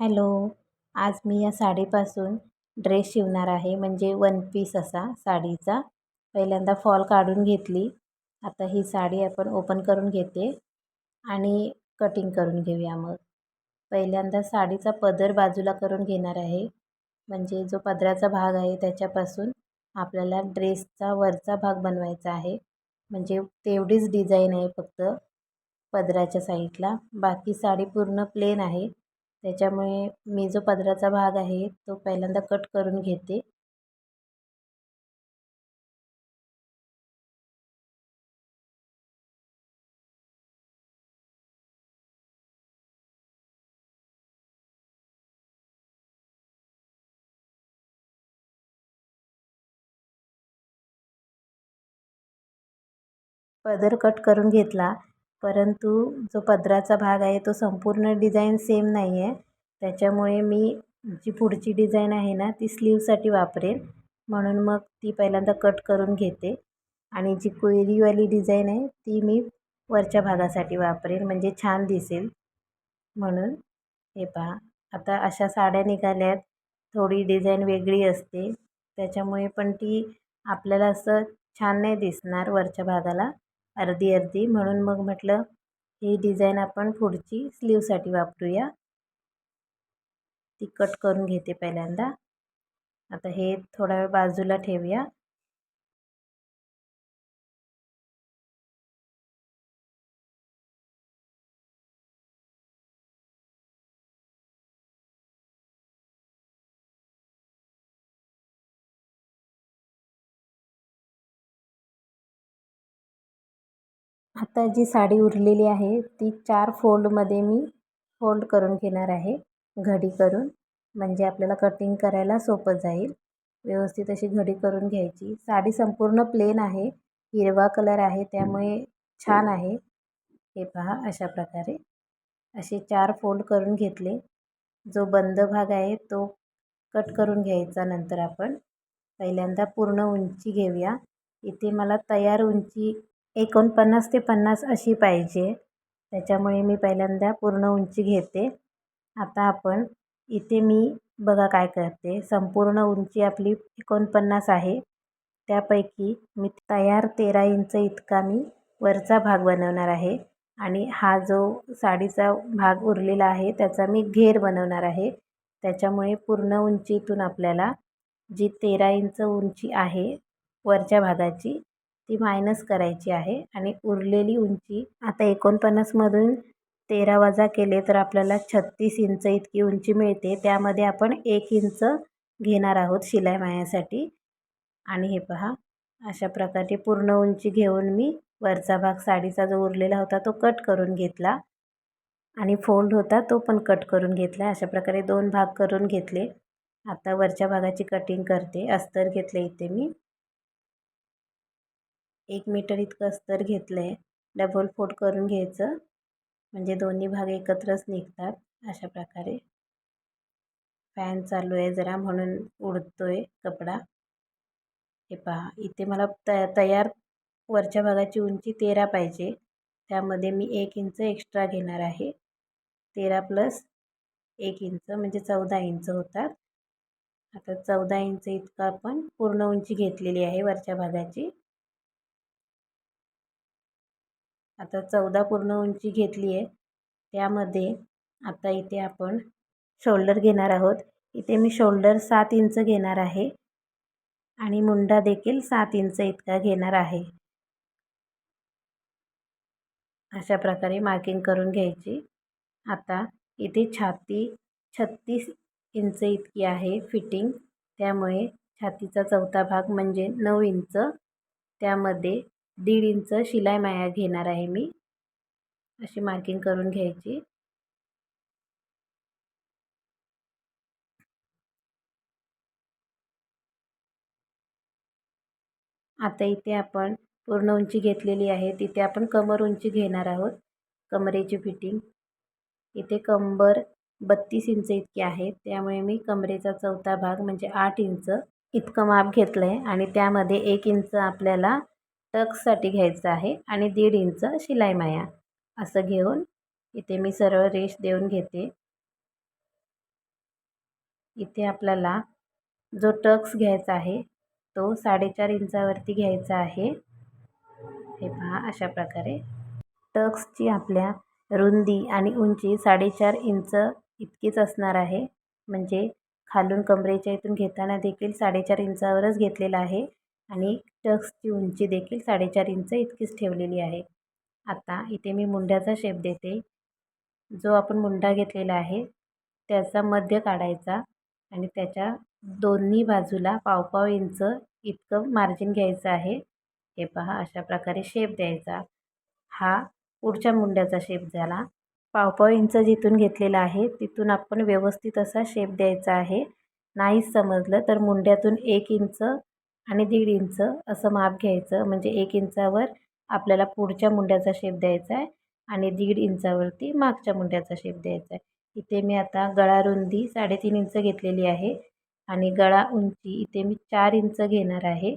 Hello आज मी या साडीपासून dress शिवणार आहे. म्हणजे वन पीस असा साडीचा. पहिल्यांदा फॉल काढून घेतली. आता ही साडी आपण ओपन करून घेते. आणि कटिंग करून घेऊया मग. पहिल्यांदा साडीचा पदर बाजूला करून घेणार आहे. म्हणजे जो पदराचा भाग आहे त्याच्यापासून आपल्याला ड्रेसचा वरचा भाग बनवायचा आहे. म्हणजे तेवढीच डिझाईन आहे फक्त पदराच्या साईडला बाकी साडी पूर्ण प्लेन आहे. त्याच्यामुळे मी जो पदराचा भाग आहे तो पहिल्यांदा कट करून घेते. पदर कट करून घेतला. परंतु जो पदराचा भाग आहे तो संपूर्ण डिझाईन सेम नाही आहे. त्याच्यामुळे मी जी पुढची डिझाईन आहे ना ती स्लीवसाठी वापरेन. म्हणून मग ती पहिल्यांदा कट करून घेते. आणि जी कोयरीवाली डिझाईन आहे ती मी वरच्या भागासाठी वापरेन. म्हणजे छान दिसेल. म्हणून हे पहा. आता अशा साड्या निघाल्यात. थोडी डिझाईन वेगळी असते. त्याच्यामुळे पण ती आपल्याला असं छान नाही दिसणार वरच्या भागाला. अर्धी अर्धी. म्हणून मग म्हटलं ही डिझाईन आपण पुढची स्लीवसाठी वापरूया. ती कट करून घेते पहिल्यांदा. आता हे थोडा वेळ बाजूला ठेवूया. आता जी साडी उरलेली आहे ती चार फोल्डमध्ये मी फोल्ड करून घेणार आहे घडी करून. म्हणजे आपल्याला कटिंग करायला सोपं जाईल. व्यवस्थित अशी घडी करून घ्यायची. साडी संपूर्ण प्लेन आहे हिरवा कलर आहे त्यामुळे छान आहे. हे पहा अशा प्रकारे. असे चार फोल्ड करून घेतले. जो बंद भाग आहे तो कट करून घ्यायचा नंतर आपण. पहिल्यांदा पूर्ण उंची घेऊया. इथे मला तयार उंची एकोणपन्नास ते पन्नास अशी पाहिजे. त्याच्यामुळे मी पहिल्यांदा पूर्ण उंची घेते. आता आपण इथे मी बघा काय करते. संपूर्ण उंची आपली एकोणपन्नास आहे. त्यापैकी मी तयार तेरा इंच इतका मी वरचा भाग बनवणार आहे. आणि हा जो साडीचा भाग उरलेला आहे त्याचा मी घेर बनवणार आहे. त्याच्यामुळे पूर्ण उंचीतून आपल्याला जी तेरा इंच उंची आहे वरच्या भागाची ती मायनस करायची आहे आणि उरलेली उंची आता एकोणपन्नासमधून तेरा वजा केले तर आपल्याला छत्तीस इंच इतकी उंची मिळते. त्यामध्ये आपण एक इंच घेणार आहोत शिलाई मायासाठी. आणि हे पहा अशा प्रकारे पूर्ण उंची घेऊन मी वरचा भाग साडीचा जो उरलेला होता तो कट करून घेतला. आणि फोल्ड होता तो पण कट करून घेतला. अशा प्रकारे दोन भाग करून घेतले. आता वरच्या भागाची कटिंग करते. अस्तर घेतले इथे मी. एक मीटर इतकं अस्तर घेतलं आहे डबल फोल्ड करून घ्यायचं. म्हणजे दोन्ही भाग एकत्रच निघतात अशा प्रकारे. फॅन चालू आहे जरा म्हणून उडतो आहे कपडा. हे पहा इथे मला त तयार वरच्या भागाची उंची तेरा पाहिजे. त्यामध्ये मी एक इंच एक्स्ट्रा घेणार आहे. तेरा प्लस एक इंच म्हणजे चौदा इंच होतात. आता चौदा इंच इतकं आपण पूर्ण उंची घेतलेली आहे वरच्या भागाची. आता चौदा पूर्ण उंची घेतली आहे. त्यामध्ये आता इथे आपण शोल्डर घेणार आहोत. इथे मी शोल्डर सात इंच घेणार आहे. आणि मुंडा देखील सात इंच इतका घेणार आहे. अशा प्रकारे मार्किंग करून घ्यायची. आता इथे छाती छत्तीस इंच इतकी आहे फिटिंग त्यामुळे छातीचा चौथा भाग म्हणजे नऊ इंच. त्यामध्ये दीड इंच शिलाई माया घेणार आहे मी. अशी मार्किंग करून घ्यायची. आता इथे आपण पूर्ण उंची घेतलेली आहे. तिथे आपण कमर उंची घेणार आहोत. कमरेची फिटिंग इथे कंबर बत्तीस इंच इतकी आहे. त्यामुळे मी कमरेचा चौथा भाग म्हणजे आठ इंच इतकं माप घेतलं आहे आणि त्यामध्ये एक इंच आपल्याला टक्ससाठी घ्यायचं आहे आणि दीड इंच शिलाई माया. असं घेऊन इथे मी सरळ रेष देऊन घेते. इथे आपल्याला जो टक्स घ्यायचा आहे तो साडेचार इंचावरती घ्यायचा आहे. हे पहा अशा प्रकारे. टक्सची आपल्या रुंदी आणि उंची साडेचार इंच इतकीच असणार आहे. म्हणजे खालून कमरेच्या इथून घेताना देखील साडेचार इंचावरच घेतलेला आहे. आणि टक्सची उंची देखील साडेचार इंच इतकीच ठेवलेली आहे. आता इथे मी मुंड्याचा शेप देते. जो आपण मुंडा घेतलेला आहे त्याचा मध्य काढायचा आणि त्याच्या दोन्ही बाजूला पावपाव इंच इतकं मार्जिन घ्यायचं आहे. हे पहा अशा प्रकारे शेप द्यायचा. हा पुढच्या मुंड्याचा शेप झाला. पावपाव इंच जिथून घेतलेला आहे तिथून आपण व्यवस्थित असा शेप द्यायचा आहे. नाहीच समजलं तर मुंड्यातून एक इंच आणि दीड इंच असं माप घ्यायचं. म्हणजे एक इंचावर आपल्याला पुढच्या मुंड्याचा शेप द्यायचा आहे आणि दीड इंचावरती मागच्या मुंड्याचा शेप द्यायचा आहे. इथे मी आता गळा रुंदी साडेतीन इंच घेतलेली आहे आणि गळा उंची इथे मी चार इंच घेणार आहे.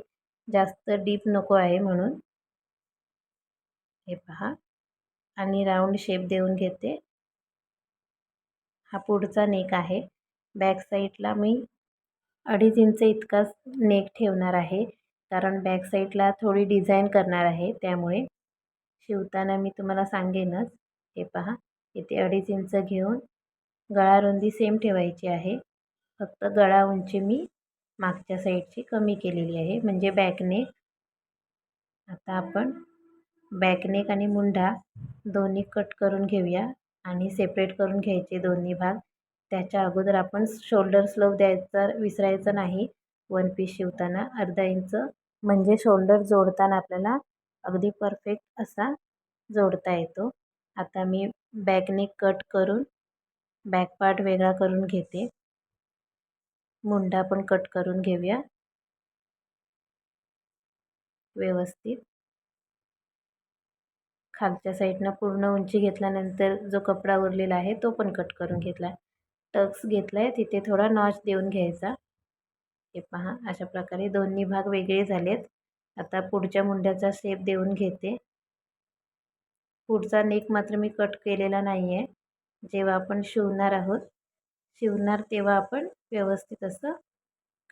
जास्त डीप नको आहे म्हणून. हे पहा. आणि राऊंड शेप देऊन घेते. हा पुढचा नेक आहे. बॅक साईडला मी अडीच इंच इतकाच नेक ठेवणार आहे. कारण बॅक साईडला थोडी डिझाईन करणार आहे. त्यामुळे शिवताना मी तुम्हाला सांगेनच. हे पहा. इथे अडीच इंच घेऊन गळा रुंदी सेम ठेवायची आहे. फक्त गळा उंची मी मागच्या साईडची कमी केलेली आहे. म्हणजे बॅकनेक आता आपण बॅकनेक आणि मुंढा दोन्ही कट करून घेऊया. आणि सेपरेट करून घ्यायचे दोन्ही भाग. त्याच्या अगोदर आपण शोल्डर स्लव द्यायचा विसरायचं नाही. वन पीस शिवताना अर्धा इंच म्हणजे शोल्डर जोडताना आपल्याला अगदी परफेक्ट असा जोडता येतो. आता मी बॅकनेक कट करून बॅक पार्ट वेगळा करून घेते. मुंडा पण कट करून घेऊया. व्यवस्थित. खालच्या साईडनं पूर्ण उंची घेतल्यानंतर जो कपडा उरलेला आहे तो पण कट करून घेतला. टक्स घेतला आहे तिथे थोडा नॉच देऊन घ्यायचा. हे पहा अशा प्रकारे दोन्ही भाग वेगळे झालेत. आता पुढच्या मुंड्याचा शेप देऊन घेते. पुढचा नेक मात्र मी कट केलेला नाही आहे जेव्हा आपण शिवणार आहोत शिवणार तेव्हा आपण व्यवस्थित असं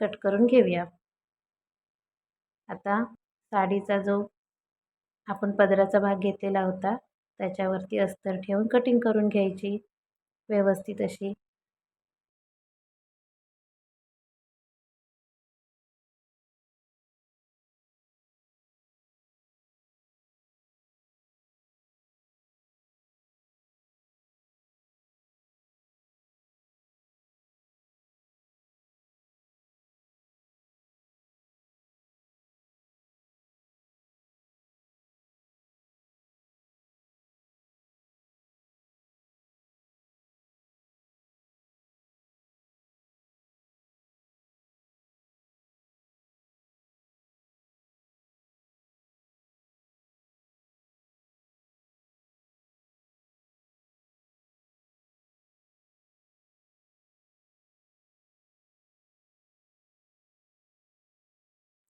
कट करून घेऊया. आता साडीचा जो आपण पदराचा भाग घेतलेला होता त्याच्यावरती अस्तर ठेवून कटिंग करून घ्यायची. व्यवस्थित अशी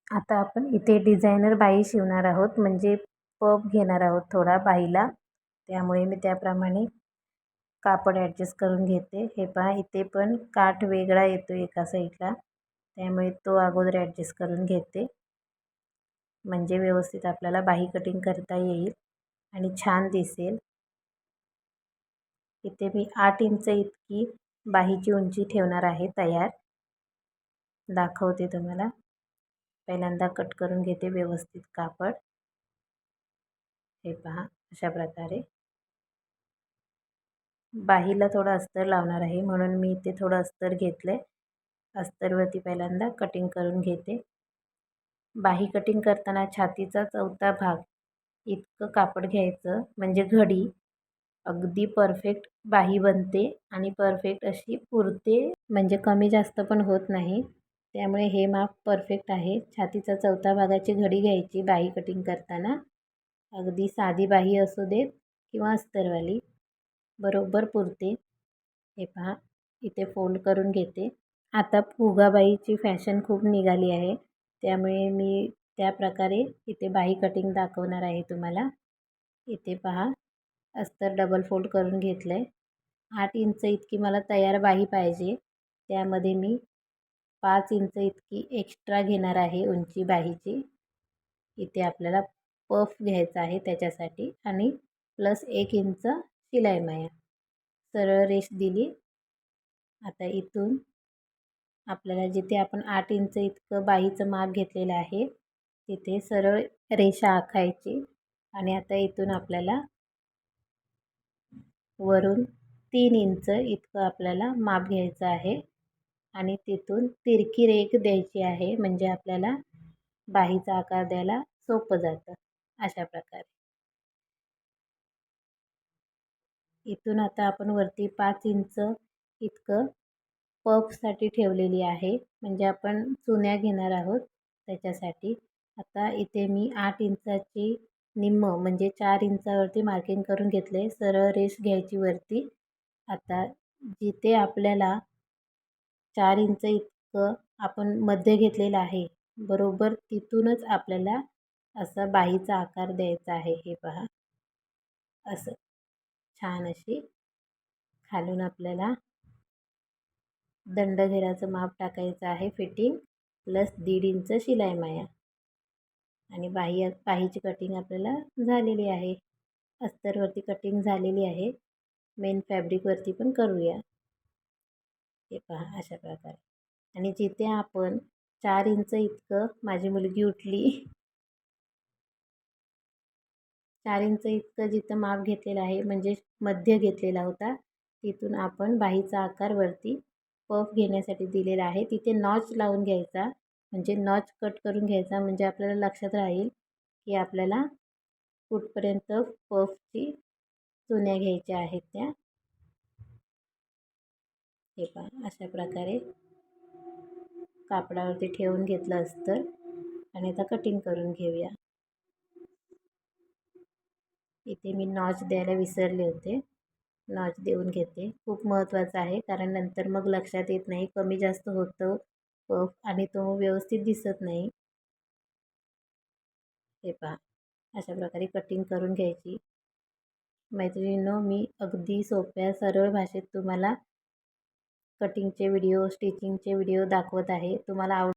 आता आपण इथे डिझायनर बाई शिवणार आहोत म्हणजे पप घेणार आहोत थोडा बाईला. त्यामुळे मी त्याप्रमाणे कापड ॲडजस्ट करून घेते. हे पहा इथे पण काठ वेगळा येतो एका साईडला त्यामुळे तो अगोदर ॲडजस्ट करून घेते. म्हणजे व्यवस्थित आपल्याला बाही कटिंग करता येईल आणि छान दिसेल. इथे मी आठ इंच इतकी बाहीची उंची ठेवणार आहे तयार. दाखवते तुम्हाला. पहिल्यांदा कट करून घेते व्यवस्थित कापड. हे पहा अशा प्रकारे. बाहीला थोडं अस्तर लावणार आहे म्हणून मी इथे थोडं अस्तर घेतलं आहे अस्तरवरती पहिल्यांदा कटिंग करून घेते. बाही कटिंग करताना छातीचा चौथा भाग इतकं कापड घ्यायचं म्हणजे घडी अगदी परफेक्ट बाही बनते आणि परफेक्ट अशी पुरते म्हणजे कमी जास्त पण होत नाही. त्यामुळे हे माप परफेक्ट आहे. छातीचा चौथा भागाची घडी घ्यायची बाही कटिंग करताना. अगदी साधी बाही असू देत किंवा अस्तरवाली. बरोबर पुरते. हे पहा. इथे फोल्ड करून घेते. आता फुगाबाईची फॅशन खूप निघाली आहे. त्यामुळे मी त्या प्रकारे इथे बाही कटिंग दाखवणार आहे तुम्हाला. इथे पहा. अस्तर डबल फोल्ड करून घेतलं आहे आठ इंच इतकी मला तयार बाही पाहिजे. त्यामध्ये मी पाच इंच इतकी एक्स्ट्रा घेणार आहे उंची बाहीची. इथे आपल्याला पफ घ्यायचा आहे त्याच्यासाठी आणि प्लस एक इंच शिलाई माया. सरळ रेष दिली. आता इथून आपल्याला जिथे आपण आठ इंच इतकं बाहीचं माप घेतलेलं आहे तिथे सरळ रेषा आखायची आणि आता इथून आपल्याला वरून तीन इंच इतकं आपल्याला माप घ्यायचं आहे. आणि तिथून तिरकी रेख द्यायची आहे म्हणजे आपल्याला बाहीचा आकार द्यायला सोपं जातं अशा प्रकारे. इथून आता आपण वरती पाच इंच इतकं पफसाठी ठेवलेली आहे म्हणजे आपण चुन्या घेणार आहोत त्याच्यासाठी. आता इथे मी आठ इंचाची निम्म म्हणजे चार इंचावरती मार्किंग करून घेतले सरळ रेष घ्यायची वरती. आता जिथे आपल्याला चार इंच इतकं आपण मध्ये घेतलेलं आहे. बरोबर तिथूनच आपल्याला असा बाहीचा आकार द्यायचा आहे. हे पहा. असं. छान अशी खालून आपल्याला दंडघेराचं माप टाकायचं आहे फिटिंग प्लस दीड इंच शिलाई माया. आणि बाही बाहीची कटिंग आपल्याला झालेली आहे. अस्तरवरती कटिंग झालेली आहे. मेन फॅब्रिकवरती पण करूया. हे पहा अशा प्रकारे. आणि जिथे आपण चार इंच इतकं माझी मुलगी उठली. चार इंच इतकं जिथं माप घेतलेलं आहे म्हणजे मध्य घेतलेला होता तिथून आपण बाहीचा आकार वरती पफ घेण्यासाठी दिलेला आहे. तिथे नॉच लावून घ्यायचा म्हणजे नॉच कट करून घ्यायचा म्हणजे आपल्याला लक्षात राहील की आपल्याला कुठपर्यंत पफची चुन्या घ्यायच्या आहेत त्या. हे पहा अशा प्रकारे कापडावरती ठेवून घेतलं असतं आणि आता कटिंग करून घेऊया. इथे मी नॉच द्यायला विसरले होते. नॉच देऊन घेते. खूप महत्त्वाचं आहे कारण नंतर मग लक्षात येत नाही कमी जास्त होतं पफ आणि तो व्यवस्थित दिसत नाही. हे पहा अशा प्रकारे कटिंग करून घ्यायची. मैत्रिणींनो मी अगदी सोप्या सरळ भाषेत तुम्हाला कटिंगचे व्हिडिओ स्टिचिंगचे व्हिडिओ दाखवत आहे. तुम्हाला आव